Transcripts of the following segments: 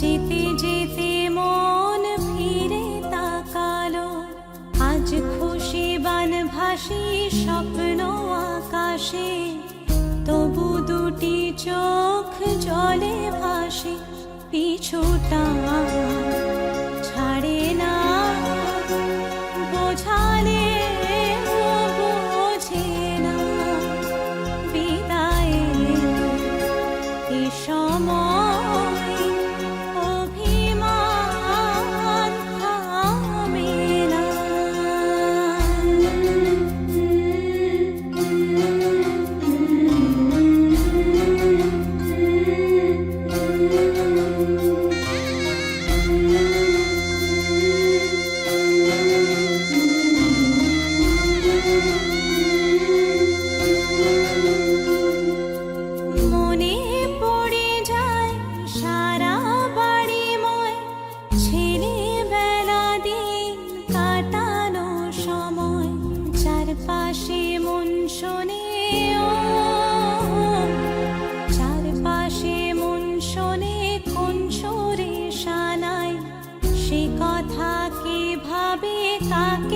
যেতে যেতে মন ফিরে তাকালো। আজ খুশি বান ভাসি স্বপ্ন আকাশে। তবু দুটি চোখ জলে ভাসে, পিছুটা ছাড়ে না। বোঝালে বোঝে না। বিদায়ে এ সময় talking.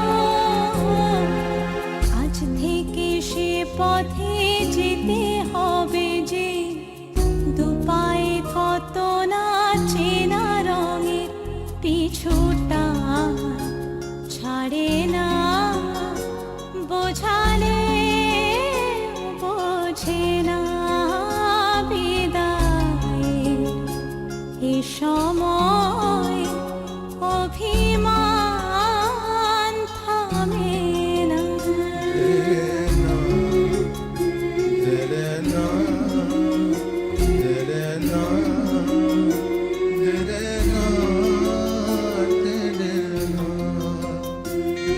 অচেনা বিদায়ের এ সময় অভিমান থামে না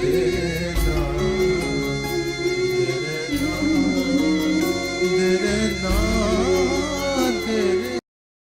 Yeah.